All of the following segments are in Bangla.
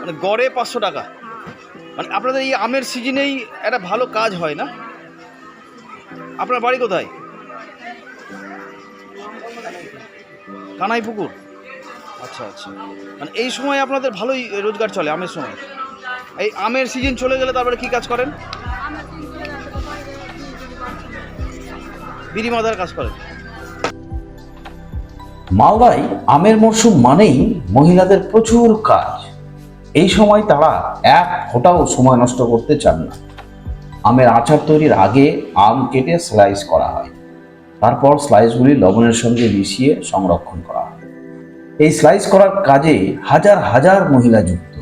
মানে গড়ে পাঁচশো টাকা। মানে আপনাদের এই আমের সিজনেই একটা ভালো কাজ হয় না? আপনার বাড়ি কোথায়? কানাই পুকুর আচ্ছা আচ্ছা। মানে এই সময় আপনাদের ভালোই রোজগার চলে আমের সময়। এই আমের সিজন চলে গেলে তারপরে কি কাজ করেন। বিড়ি মাদার কাজ করেন। মালদায় আমের মরশুম মানেই মহিলাদের প্রচুর কাজ। এই সময় তারা এক ফোঁটাও সময় নষ্ট করতে চান না। আমের আচার তৈরির আগে আম কেটে স্লাইস করা হয়। তারপর স্লাইসগুলি লবণের সঙ্গে মিশিয়ে সংরক্ষণ করা হয়। এই স্লাইস করার কাজে হাজার হাজার মহিলা যুক্ত।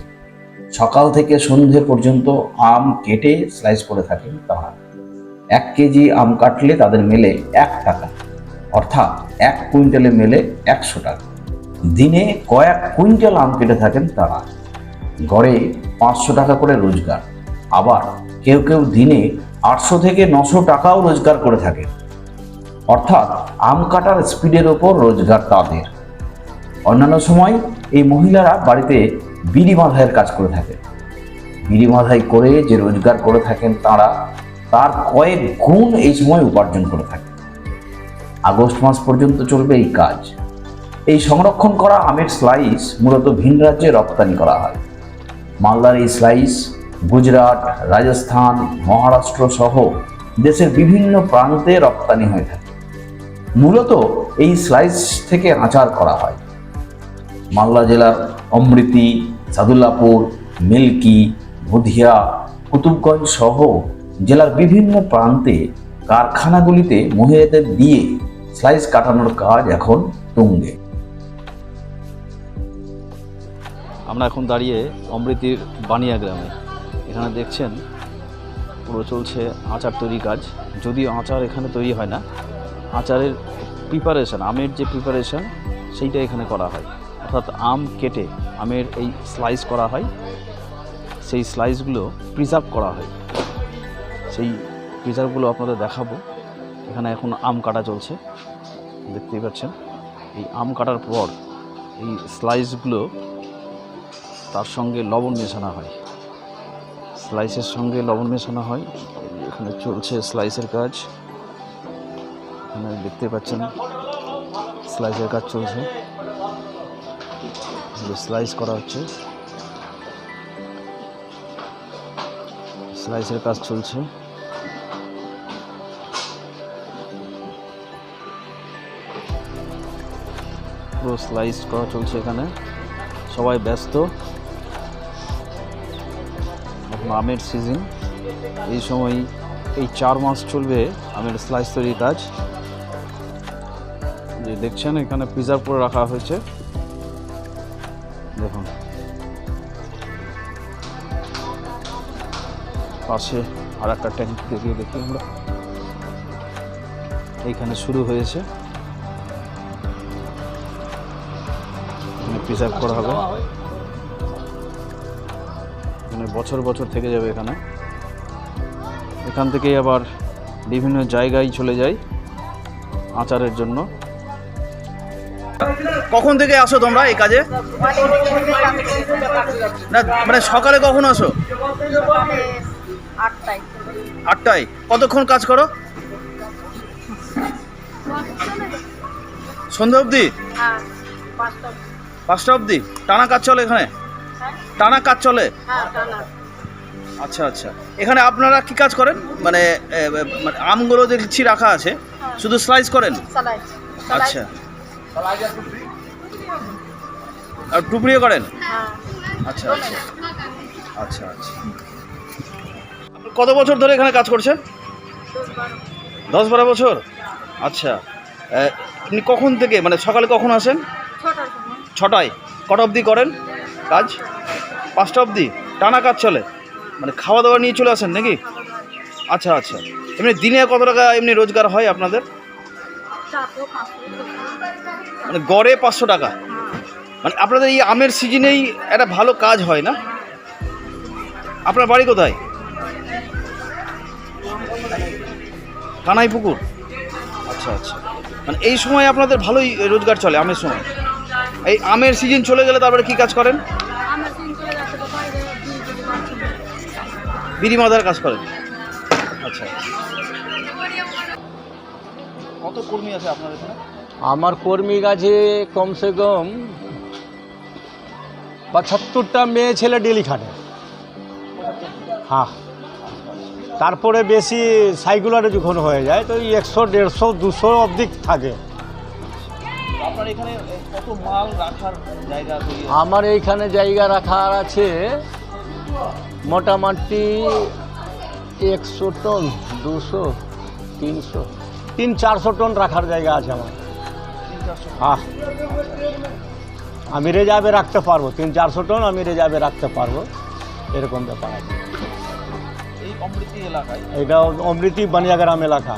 সকাল থেকে সন্ধে পর্যন্ত আম কেটে স্লাইস করে থাকেন তারা। এক কেজি আম কাটলে তাদের মেলে এক টাকা। অর্থাৎ এক কুইন্টালে মেলে একশো টাকা। দিনে কয়েক কুইন্টাল আম কেটে থাকেন তারা। গড়ে পাঁচশো টাকা করে রোজগার। আবার কেউ কেউ দিনে আটশো থেকে নশো টাকাও রোজগার করে থাকে অর্থাৎ আম কাটার স্পিডের ওপর রোজগার তাদের। অন্যান্য সময় এই মহিলারা বাড়িতে বিড়ি বাঁধাইয়ের কাজ করে থাকে। বিড়ি বাঁধাই করে যে রোজগার করে থাকেন তারা, তার কয়েক গুণ এই সময় উপার্জন করে থাকে। আগস্ট মাস পর্যন্ত চলবে এই কাজ। এই সংরক্ষণ করা আমের স্লাইস মূলত ভিন রাজ্যে রপ্তানি করা হয়। মালদার এই স্লাইস গুজরাট, রাজস্থান, মহারাষ্ট্র সহ দেশের বিভিন্ন প্রান্তে রপ্তানি হয়ে থাকে। মূলত এই স্লাইস থেকে আচার করা হয়। মালদা জেলার অমৃতি, সাদুল্লাপুর, মিল্কি, বুধিয়া, কুতুবগঞ্জ সহ জেলার বিভিন্ন প্রান্তে কারখানাগুলিতে মহিলাদের দিয়ে স্লাইস কাটানোর কাজ এখন তুঙ্গে। আমরা এখন দাঁড়িয়ে অমৃতির বানিয়া গ্রামে। এখানে দেখছেন, পুরো চলছে আচার তৈরি কাজ। যদিও আচার এখানে তৈরি হয় না, আচারের প্রিপারেশন আমের যে প্রিপারেশন সেইটা এখানে করা হয়। অর্থাৎ আম কেটে আমের এই স্লাইস করা হয়। সেই স্লাইসগুলো প্রিজার্ভ করা হয়। সেই প্রিজার্ভগুলো আপনাদের দেখাবো। এখানে এখন আম কাটা চলছে। দেখতেই পাচ্ছেন। এই আম কাটার পর এই স্লাইসগুলো তার সঙ্গে লবণ মেশানো হয়। স্লাইসের সঙ্গে লবণ মেশানো হয়। এখানে চলছে স্লাইসের কাজ। এখানে দেখতে পাচ্ছেন স্লাইসের কাজ চলছে। স্লাইস করা হচ্ছে। স্লাইসের কাজ চলছে। পুরো স্লাইস করা চলছে এখানে। সবাই ব্যস্ত। আমের সিজন এই সময় এই চার মাস চলবে আমের স্লাইস তৈরির কাজ। যে দেখছেন, এখানে প্রিজার্ভ করে রাখা হয়েছে। দেখুন। পাশে আর একটা ট্যাঙ্ক দেখিয়ে দেখি আমরা। এইখানে শুরু হয়েছে। প্রিজার্ভ করা হবে। মানে বছর বছর থেকে যাবে এখানে। এখান থেকেই আবার বিভিন্ন জায়গায় চলে যায় আচারের জন্য। কখন থেকে আসো তোমরা এই কাজে? না মানে সকালে কখন আসো? আটটায়। কতক্ষণ কাজ করো? সন্ধ্যা অবধি? হ্যাঁ পাঁচটা অবধি? টানা কাজ চলে এখানে? হ্যাঁ টানা কাজ চলে? হ্যাঁ আচ্ছা আচ্ছা। এখানে আপনারা কি কাজ করেন? মানে মানে আমগুলো দেখছি রাখা আছে শুধু স্লাইস করেন? আচ্ছা। আর টুকরিও করেন? হ্যাঁ। আচ্ছা আচ্ছা। আচ্ছা আচ্ছা। আপনি কত বছর ধরে এখানে কাজ করছেন? দশ বারো বছর? আচ্ছা। আপনি কখন থেকে মানে সকালে কখন আসেন? ছটায়। কটা অবধি করেন? কাজ? পাঁচটা অবধি? টানা কাজ চলে। মানে খাওয়া দাওয়া নিয়ে চলে আসেন নাকি? আচ্ছা আচ্ছা। এমনি দিনে কত টাকা এমনি রোজগার হয় আপনাদের? মানে গড়ে পাঁচশো টাকা। মানে আপনাদের এই আমের সিজনেই একটা ভালো কাজ হয় না? আপনার বাড়ি কোথায়? কানাই পুকুর আচ্ছা আচ্ছা। মানে এই সময় আপনাদের ভালোই রোজগার চলে, আমের সময়। এই আমের সিজন চলে গেলে তারপরে কি কাজ করেন? বিড়ি মাদার কাজ করেন? আচ্ছা। কত কর্মী আছে আপনার এখানে? আমার কর্মী কাছে কমসে কম পঁচাত্তরটা মেয়ে ছেলে ডেলি খাটে। হ্যাঁ। তারপরে বেশি সাইকুলারে যখন হয়ে যায় তো একশো দেড়শো দুশো অবধি থাকে। আপনার এখানে কত মাল রাখার জায়গা তৈরি আমার এইখানে জায়গা রাখার আছে মোটামুটি একশো টন দুশো তিনশো তিন চারশো টন রাখার জায়গা আছে আমার। হ্যাঁ আমি রেজার্ভে রাখতে পারব তিন চারশো টন আমি রেজার্ভে রাখতে পারব এরকম ব্যাপার আছে। এই অমৃতি এলাকায়? এটা অমৃতি বানিয়াগ্রাম এলাকা।